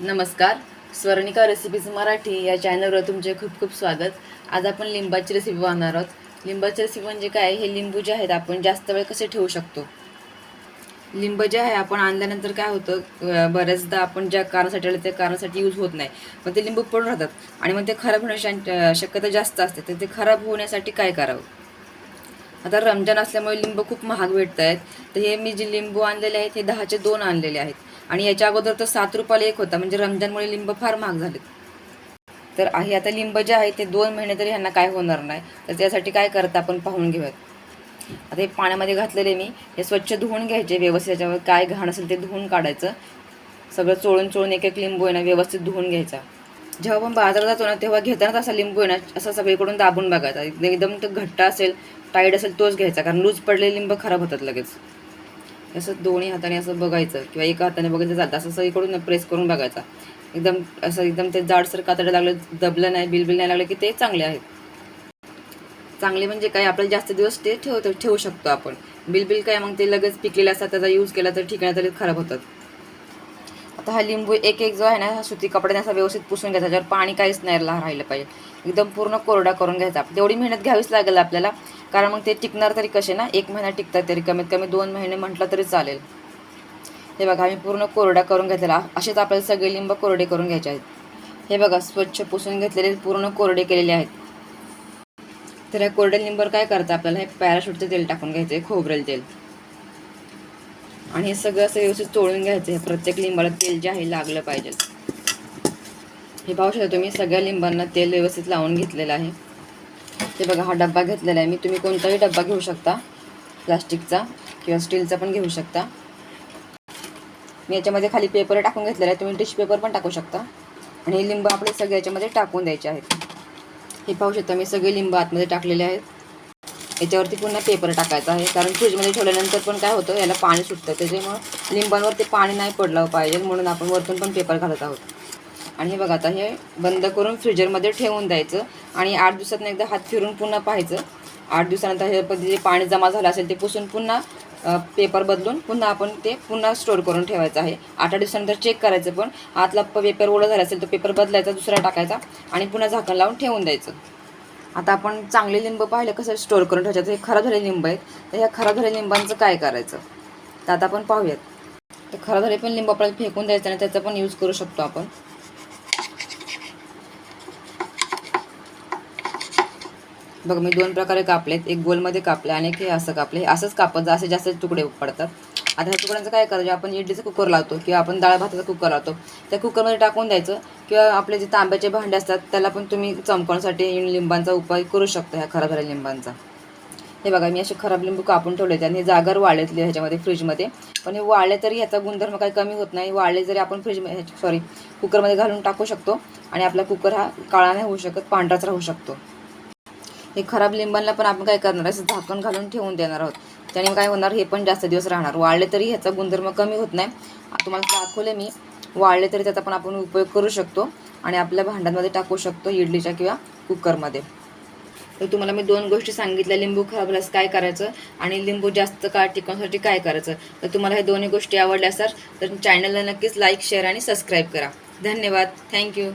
नमस्कार. स्वर्णिका रेसिपीज मराठी या चॅनलवर तुमचे खूप खूप स्वागत. आज आपण लिंबाची रेसिपी बनवणार आहोत. लिंबाची रेसिपी म्हणजे काय? हे लिंबू जे आहेत आपण जास्त वेळ कसे ठेवू शकतो? लिंब जे आहे आपण आणल्यानंतर काय होतं बऱ्याचदा आपण ज्या कारणासाठी आलं त्या कारणासाठी यूज होत नाही. मग ते लिंबू पडून राहतात. आणि मग ते खराब होण्याची शक्यता जास्त असते. तर ते खराब होण्यासाठी काय करावं? आता रमजान असल्यामुळे लिंबू खूप महाग भेटत आहेत तर हे मी जे लिंबू आणलेले आहेत हे दहाचे दोन आणलेले आहेत. आणि याच्या अगोदर तर सात रुपयाला एक होता म्हणजे रमजानमुळे लिंब फार महाग झालेत. तर आहे आता लिंब जे आहे ते दोन महिने तरी ह्यांना काय होणार नाही. तर त्यासाठी काय करता आपण पाहून घेऊयात. आता हे पाण्यामध्ये घातलेले मी हे स्वच्छ धुवून घ्यायचे व्यवस्थित याच्यावर काय घाण असेल ते धुवून काढायचं. सगळं चोळून चोळून एक एक लिंबू आहे ना व्यवस्थित धुवून घ्यायचा. जेव्हा आपण बाजारात जातो ना तेव्हा घेतानाच असा लिंबू आहे ना असा सगळीकडून दाबून बघायचा. एकदम तो घट्ट असेल टाईट असेल तोच घ्यायचा. कारण लूज पडलेले लिंब खराब होतात लगेच. असं दोन्ही हाताने असं बघायचं किंवा एका हाताने बघायचं जातं असं सगळीकडून प्रेस करून बघायचा. एकदम असं एकदम ते जाडसर कातडं लागलं दबलं नाही बिलबिल नाही लागलं की ते चांगले आहेत. चांगले म्हणजे काय? आपल्याला जास्त दिवस ते ठेवतो ठेवू शकतो आपण. बिलबिल काय? मग ते लगेच पिकलेलं असतात त्याचा यूज केला तर ठिकाणी तरी खराब होतात. आता हा लिंबू एक एक जो आहे ना हा सुती कपड्याने असा व्यवस्थित पुसून घ्यायचा ज्यावर पाणी काहीच नाही राहिलं पाहिजे. एकदम पूर्ण कोरडा करून घ्यायचा. तेवढी मेहनत घ्यावीच लागेल आपल्याला कारण मग ते टिकणार तरी कसे ना एक महिना टिकतात तरी कमीत कमी दोन महिने म्हटलं तरी चालेल. हे बघा आम्ही पूर्ण कोरडा करून घेतलेला. असेच आपल्याला सगळे लिंब कोरडे करून घ्यायचे आहेत. हे बघा स्वच्छ पुसून घेतलेले पूर्ण कोरडे केलेले आहेत. तर या कोरड्या लिंबर काय करतं आपल्याला हे पॅराशूटचं तेल टाकून घ्यायचं आहे खोबरेल तेल. आणि हे सगळं असं व्यवस्थित चोळून घ्यायचं हे प्रत्येक लिंबाला तेल जे आहे लागलं पाहिजे. हे पाहू शकता तुम्ही सगळ्या लिंबांना तेल व्यवस्थित लावून घेतलेलं आहे. ते बघा हा डब्बा घेतलेला आहे. मी तुम्ही कोणताही डब्बा घेऊ शकता. प्लास्टिकचा किंवा स्टीलचा पण घेऊ शकता. मी याच्यामध्ये खाली पेपर टाकून घेतलेला आहे. तुम्ही टिश्यू पेपर पण टाकू शकता. आणि हे लिंब आपले सगळे याच्यामध्ये टाकून द्यायचे आहेत. हे पाहू शकता मी सगळे लिंब आतमध्ये टाकलेले आहेत. याच्यावरती पुन्हा पेपर टाकायचा आहे. कारण फ्रीजमध्ये ठेवल्यानंतर पण काय होतं याला पाणी सुटतं. त्याच्यामुळं लिंबांवर ते पाणी नाही पडलं पाहिजे म्हणून आपण वरतून पण पेपर घालत आहोत. आणि हे बघा आता हे बंद करून फ्रीजरमध्ये ठेवून द्यायचं आणि आठ दिवसातनं एकदा हात फिरून पुन्हा पाहायचं. आठ दिवसानंतर हे पद्धती जे पाणी जमा झालं असेल ते पुसून पुन्हा पेपर बदलून पुन्हा आपण ते पुन्हा स्टोअर करून ठेवायचं आहे. आठ आठ दिवसानंतर चेक करायचं पण. आतला प- पेपर ओढं झाला असेल तर पेपर बदलायचा दुसरा टाकायचा आणि पुन्हा झाकण लावून ठेवून द्यायचं. आता आपण चांगले लिंब पाहिले कसं स्टोअर करून ठेवायचं? हे खराब झालेले लिंब आहेत. तर ह्या खराब झालेल्या लिंबांचं काय करायचं? तर आता आपण पाहूयात. तर खराब झाले पण लिंब आपल्याला फेकून द्यायचं आणि त्याचा पण यूज करू शकतो आपण. बघ मी दोन प्रकारे कापलेत. एक गोलमध्ये कापले आणि एक हे असं कापले. हे असंच कापत जास्तीत जास्त तुकडे पडतात. आता ह्या तुकड्यांचं काय करायचं? आपण इडलीचं कुकर लावतो किंवा आपण डाळ भाताचा कुकर लावतो. त्या कुकरमध्ये टाकून द्यायचं किंवा आपले जे तांब्याचे भांडे असतात त्याला पण तुम्ही चमकवण्यासाठी लिंबांचा उपाय करू शकता ह्या खराब झालेल्या लिंबांचा. हे बघा मी असे खराब लिंबू कापून ठेवले आणि हे जागर वाळलेतले ह्याच्यामध्ये फ्रीजमध्ये. पण हे वाळले तरी ह्याचा गुणधर्म काही कमी होत नाही. वाळले जरी आपण फ्रीजमध्ये सॉरी कुकरमध्ये घालून टाकू शकतो आणि आपला कुकर हा काळा नाही होऊ शकत पांढराच राहू शकतो. हे खराब लिंबांना पण आपण काय करणार असं झाकण घालून ठेवून देणार आहोत. त्याने काय होणार हे पण जास्त दिवस राहणार. वाळले तरी ह्याचा गुणधर्म कमी होत नाही. तुम्हाला दाखवले मी. वाळले तरी त्याचा पण आपण उपयोग करू शकतो आणि आपल्या भांड्यांमध्ये टाकू शकतो इडलीच्या किंवा कुकरमध्ये. तर तुम्हाला मी दोन गोष्टी सांगितल्या. लिंबू खराबल्यास काय करायचं आणि लिंबू जास्त काळ टिकवण्यासाठी काय करायचं? तर तुम्हाला हे दोन्ही गोष्टी आवडल्या असतात तर चॅनलला नक्कीच लाईक शेअर आणि सबस्क्राईब करा. धन्यवाद. थँक्यू.